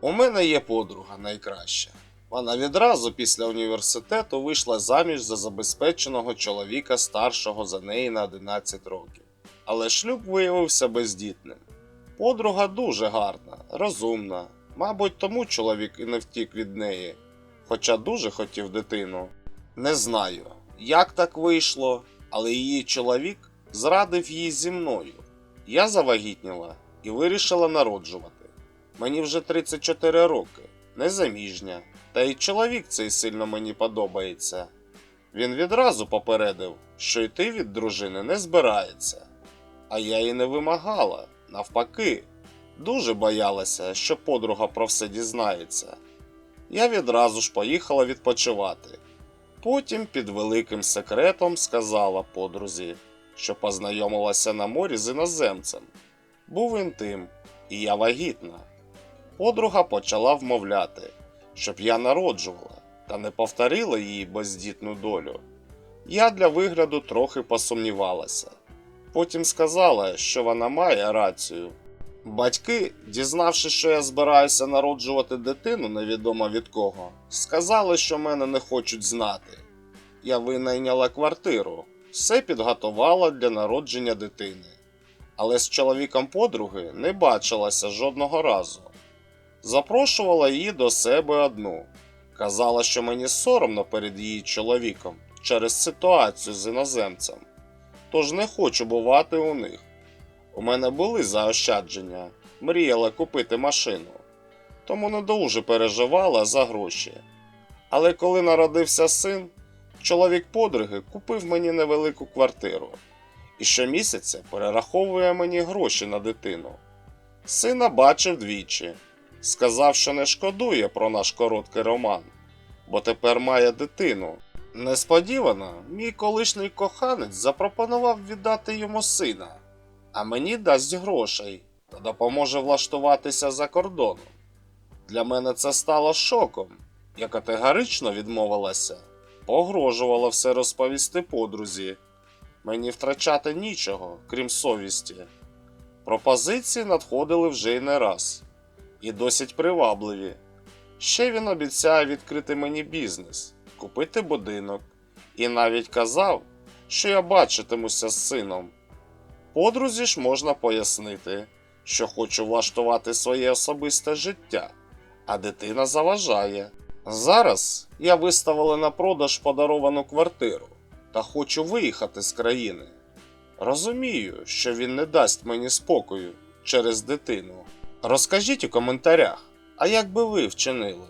У мене є подруга найкраща. Вона відразу після університету вийшла заміж за забезпеченого чоловіка старшого за неї на 11 років. Але шлюб виявився бездітним. Подруга дуже гарна, розумна. Мабуть, тому чоловік і не втік від неї, хоча дуже хотів дитину. Не знаю, як так вийшло, але її чоловік зрадив її зі мною. Я завагітніла і вирішила народжувати. Мені вже 34 роки, незаміжня, та й чоловік цей сильно мені подобається. Він відразу попередив, що йти від дружини не збирається. А я і не вимагала, навпаки, дуже боялася, що подруга про все дізнається. Я відразу ж поїхала відпочивати. Потім під великим секретом сказала подрузі, що познайомилася на морі з іноземцем. Був інтим, і я вагітна. Подруга почала вмовляти, щоб я народжувала та не повторила її бездітну долю. Я для вигляду трохи посумнівалася. Потім сказала, що вона має рацію. Батьки, дізнавшись, що я збираюся народжувати дитину невідомо від кого, сказали, що мене не хочуть знати. Я винайняла квартиру, все підготувала для народження дитини. Але з чоловіком подруги не бачилася жодного разу. Запрошувала її до себе одну. Казала, що мені соромно перед її чоловіком через ситуацію з іноземцем. Тож не хочу бувати у них. У мене були заощадження, мріяла купити машину, тому не дуже переживала за гроші. Але коли народився син, чоловік подруги купив мені невелику квартиру і щомісяця перераховує мені гроші на дитину. Сина бачив двічі, сказав, що не шкодує про наш короткий роман, бо тепер має дитину. Несподівано, мій колишній коханець запропонував віддати йому сина, а мені дасть грошей та допоможе влаштуватися за кордоном. Для мене це стало шоком. Я категорично відмовилася, погрожувала все розповісти подрузі. Мені втрачати нічого, крім совісті. Пропозиції надходили вже й не раз, і досить привабливі. Ще він обіцяє відкрити мені бізнес, купити будинок, і навіть казав, що я бачитимуся з сином. Подрузі ж можна пояснити, що хочу влаштувати своє особисте життя, а дитина заважає. Зараз я виставила на продаж подаровану квартиру та хочу виїхати з країни. Розумію, що він не дасть мені спокою через дитину. Розкажіть у коментарях, а як би ви вчинили?